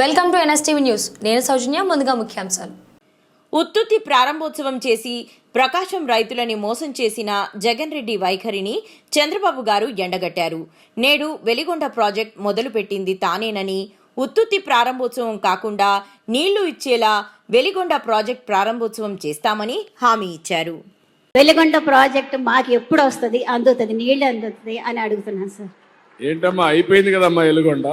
Welcome to NSTV news. నేను సౌజన్య ముందుగా ముఖ్యాంశాలు. ఉత్తుత్తి ప్రారంభోత్సవం చేసి ప్రకాశం రైతులని మోసం చేసిన జగన్ రెడ్డి వైఖరిని చంద్రబాబు గారు ఎండగట్టారు. నేడు వెలిగొండ ప్రాజెక్ట్ మొదలుపెట్టింది తానేనని ఉత్తుత్తి ప్రారంభోత్సవం కాకుండా నీళ్ళు ఇచ్చేలా వెలిగొండ ప్రాజెక్ట్ ప్రారంభోత్సవం చేస్తామని హామీ ఇచ్చారు. వెలుగొండ ప్రాజెక్ట్ మాకు ఎప్పుడు వస్తుంది అందుతుంది నీళ్ళు అందుతుంది అని అడుగుతున్నాను సార్. ఏంటమ్మా అయిపోయింది కదమ్మా ఎలుగొండ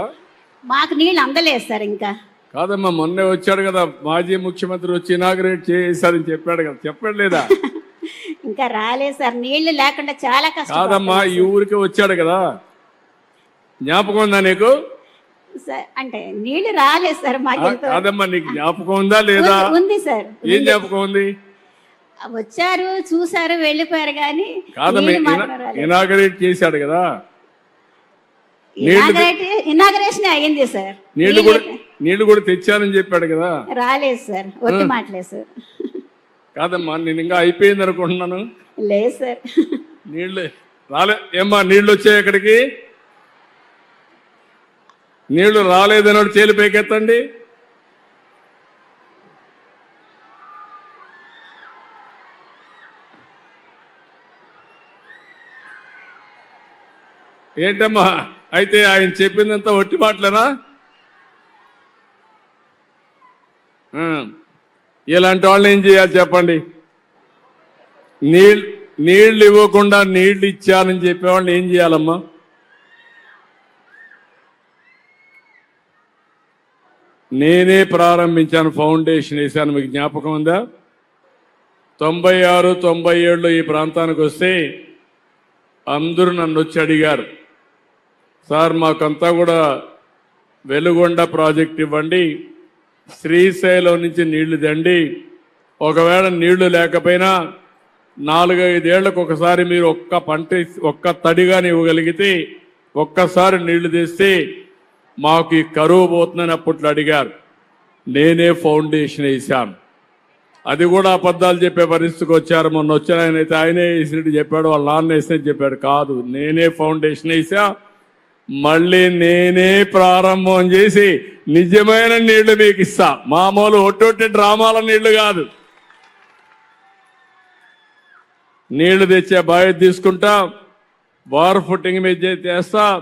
మాకు నీళ్ళు అందలేదు సార్ ఇంకా. కాదమ్మా మొన్నే వచ్చాడు కదా మాజీ ముఖ్యమంత్రి వచ్చి ఇనాగ్రేట్ చేశారని చెప్పాడు కదా చెప్పాడు లేదా ఇంకా రాలేదు సార్ నీళ్ళు లేకుండా చాలా కష్టం కాదమ్మా ఈ ఊరికి వచ్చాడు కదా. జ్ఞాపకం ఉందా నీకు? సార్ అంటే నీళ్ళు రాలేదు సార్ మాకు కాదమ్మా నీకు జ్ఞాపకం ఉందా లేదా? ఉంది- సార్ ఏం జ్ఞాపకం ఉంది? వచ్చారు చూసారు వెళ్ళిపోయారు కానీ కాదమ్మా. ఇనాగ్రేట్ చేశాడు కదా. ఇనాగరేషన్ సార్ నీళ్ళు కూడా నీళ్ళు కూడా తెచ్చానని చెప్పాడు కదా. రాలేదు సార్ ఒట్టి మాటలేదు సార్ కాదమ్మా నేను ఇంకా అయిపోయింది అనుకుంటున్నాను. లేదు సార్ నీళ్ళు రాలే ఏమ్మా నీళ్ళు వచ్చాయి ఇక్కడికి నీళ్ళు రాలేదన్నాడు చేలు పైకెత్తండి. ఏంటమ్మా? అయితే ఆయన చెప్పిందంతా ఒట్టి మాటలేనా? ఇలాంటి వాళ్ళు ఏం చేయాలి చెప్పండి? నీళ్ళు నీళ్ళు ఇవ్వకుండా నీళ్ళు ఇచ్చానని చెప్పేవాళ్ళు ఏం చేయాలమ్మా? నేనే ప్రారంభించాను ఫౌండేషన్ వేశాను మీకు జ్ఞాపకం ఉందా? తొంభై ఆరు తొంభై ఏడులో ఈ ప్రాంతానికి వస్తే అందరూ నన్ను వచ్చి అడిగారు. సార్ మాకంతా కూడా వెలుగొండ ప్రాజెక్ట్ ఇవ్వండి. శ్రీశైలం నుంచి నీళ్ళు దండి. ఒకవేళ నీళ్ళు లేకపోయినా నాలుగైదేళ్ళకు ఒకసారి మీరు ఒక్క పంట ఒక్క తడిగాని ఇవ్వగలిగితే ఒక్కసారి నీళ్ళు తీస్తే మాకు ఈ కరువు పోతుందని అప్పట్లో అడిగారు. నేనే ఫౌండేషన్ వేశాను. అది కూడా అబద్ధాలు చెప్పే పరిస్థితికి వచ్చారు. మొన్న వచ్చిన ఆయన అయితే ఆయనే వేసినట్టు చెప్పాడు వాళ్ళ నాన్న వేసినట్టు చెప్పాడు. కాదు నేనే ఫౌండేషన్ వేసా మళ్ళీ నేనే ప్రారంభం చేసి నిజమైన నీళ్ళు మీకు ఇస్తా. మామూలు ఒట్టొట్టి డ్రామాల నీళ్ళు కాదు. నీళ్ళు తెచ్చే బావి తీసుకుంటా వార్ ఫుట్టింగ్ మీద చేస్తా